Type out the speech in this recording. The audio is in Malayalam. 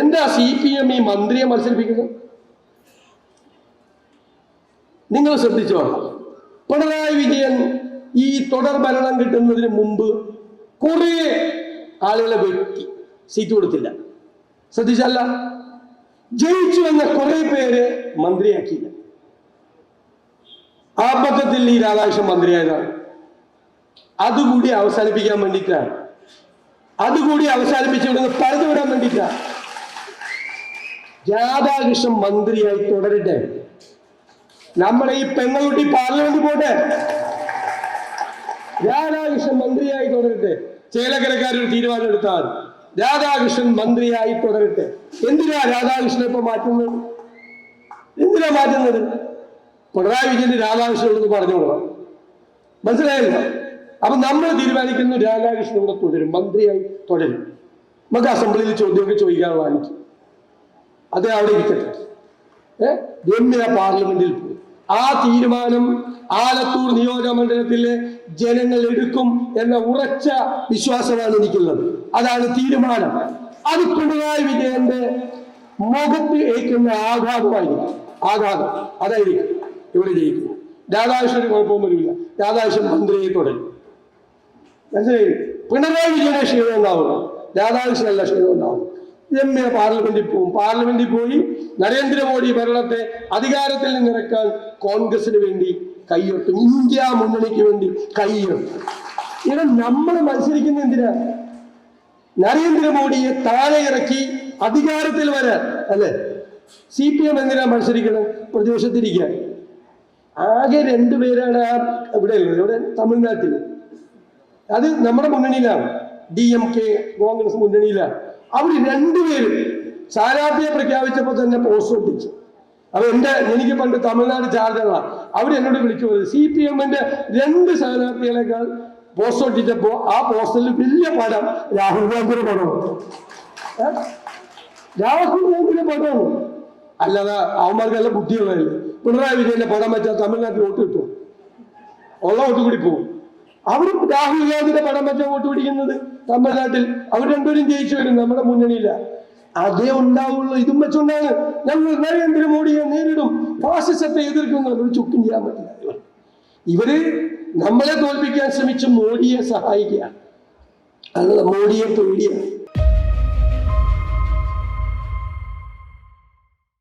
എന്താ സി പി എം ഈ മന്ത്രിയെ മത്സരിപ്പിക്കുന്നത്? നിങ്ങൾ ശ്രദ്ധിച്ചോ? പിണറായി വിജയൻ ഈ തുടർ ഭരണം കിട്ടുന്നതിന് മുമ്പ് കുറേ ആളുകളെ വെട്ടി സീറ്റ് കൊടുത്തില്ല. ശ്രദ്ധിച്ചല്ല? ജയിച്ചു വന്ന കുറെ പേര് മന്ത്രിയാക്കിയില്ല. ആപക്കത്തിൽ ഈ രാധാകൃഷ്ണൻ മന്ത്രിയായതാണ്. അതുകൂടി അവസാനിപ്പിക്കാൻ വേണ്ടിയിട്ടാണ്. അതുകൂടി അവസാനിപ്പിച്ചുകൊണ്ട് പറഞ്ഞു വിടാൻ വേണ്ടിയിട്ടാണ്. രാധാകൃഷ്ണൻ മന്ത്രിയായി തുടരട്ടെ. നമ്മുടെ ഈ പെങ്ങളുട്ടി പാർലമെന്റ് പോട്ടെ. രാധാകൃഷ്ണൻ മന്ത്രിയായി തുടരട്ടെ. ചേലക്കരക്കാരൊരു തീരുമാനം എടുത്താൽ രാധാകൃഷ്ണൻ മന്ത്രിയായി തുടരട്ടെ. എന്തിനാ രാധാകൃഷ്ണൻ ഇപ്പൊ മാറ്റുന്നത്? എന്തിനാ മാറ്റുന്നത്? പിണറായി വിജയന്റെ രാധാകൃഷ്ണനോട് പറഞ്ഞു കൊടുക്കണം മനസ്സിലായില്ല? അപ്പൊ നമ്മൾ തീരുമാനിക്കുന്നു രാധാകൃഷ്ണൻ ഇവിടെ തുടരും മന്ത്രിയായി തുടരും. നമുക്ക് അസംബ്ലിയിൽ ചോദ്യമൊക്കെ ചോദിക്കാനുള്ള എനിക്ക് അത് അവിടെ ഇരിക്കട്ടെ. രമ്യ പാർലമെന്റിൽ പോയി. ആ തീരുമാനം ആലത്തൂർ നിയോജകമണ്ഡലത്തിലെ ജനങ്ങൾ എടുക്കും എന്ന ഉറച്ച വിശ്വാസമാണ് എനിക്കുള്ളത്. അതാണ് തീരുമാനം. അത് പിണറായി വിജയന്റെ മുഖത്ത് ഏൽക്കുന്ന ആഘാതമായിരിക്കും. ആഘാതം. അതായിരിക്കും. ഇവിടെ ജയിക്കും. രാധാകൃഷ്ണന് കുഴപ്പവും വരില്ല. രാധാകൃഷ്ണൻ മന്ത്രിയെ തുടരും. മനസ്സിലായി? പിണറായി വിജയനെ ക്ഷീണം ഉണ്ടാവുള്ളൂ രാധാകൃഷ്ണനല്ല ക്ഷീണം ഉണ്ടാവും രമ്യ പാർലമെന്റിൽ പോകും പാർലമെന്റിൽ പോയി നരേന്ദ്രമോദി ഭരണത്തെ അധികാരത്തിൽ നിന്നിറക്കാൻ കോൺഗ്രസിന് വേണ്ടി കൈയൊട്ടും. ഇന്ത്യ മുന്നണിക്ക് വേണ്ടി കൈയൊട്ടും ഇവിടെ നമ്മൾ മത്സരിക്കുന്ന എന്തിനാ? നരേന്ദ്രമോദിയെ താഴെ ഇറക്കി അധികാരത്തിൽ വരാൻ അല്ലെ? സി പി എം എന്തിനാ മത്സരിക്കണം? പ്രതിപക്ഷത്തിരിക്കാൻ ആകെ രണ്ടുപേരാണ് ആ ഇവിടെ ഉള്ളത്. ഇവിടെ തമിഴ്നാട്ടിൽ അത് നമ്മുടെ മുന്നണിയിലാണ്. ഡി എം കെ കോൺഗ്രസ് മുന്നണിയിലാണ്. അവർ രണ്ടുപേരും സ്ഥാനാർത്ഥിയെ പ്രഖ്യാപിച്ചപ്പോൾ തന്നെ പോസ്റ്റ് ഒട്ടിച്ചു. അപ്പൊ എന്റെ എനിക്ക് പണ്ട് തമിഴ്നാട് ചാർജറാണ് വിളിച്ചു പോയത് സി പി എമ്മിന്റെ രണ്ട് സ്ഥാനാർത്ഥികളെക്കാൾ പോസ്റ്റ് ഒട്ടിച്ചപ്പോ ആ പോസ്റ്ററിൽ വലിയ പടം രാഹുൽ ഗാന്ധിയുടെ പടമാണ്? രാഹുൽ ഗാന്ധിയുടെ പടമാണ് അല്ലാതെ അവന്മാർക്കല്ല ബുദ്ധിയുള്ളതല്ലേ? പിണറായി വിജയന്റെ പടം വെച്ചാൽ തമിഴ്നാട്ടിൽ വോട്ട് കിട്ടും ഉള്ള വോട്ട് കൂടി പോകും അവരും രാഹുൽ ഗാന്ധിയുടെ പടം വെച്ചാൽ വോട്ട് പിടിക്കുന്നത്. തമിഴ്നാട്ടിൽ അവർ രണ്ടുപേരും ജയിച്ചു വരും നമ്മുടെ മുന്നണിയില്ല അതേ ഉണ്ടാവുള്ളൂ. ഇതും വെച്ചുകൊണ്ടാണ് ഞങ്ങൾ നരേന്ദ്രമോദിയെ നേരിടും. ഫാസിസത്തെ എതിർക്കുന്ന. ഒരു ചുക്കും ചെയ്യാൻ പറ്റില്ല. ഇവർ. ഇവർ നമ്മളെ തോൽപ്പിക്കാൻ ശ്രമിച്ച് മോഡിയെ സഹായിക്കുകയാണ്. അല്ലാതെ മോഡിയെ പേടിയാണ്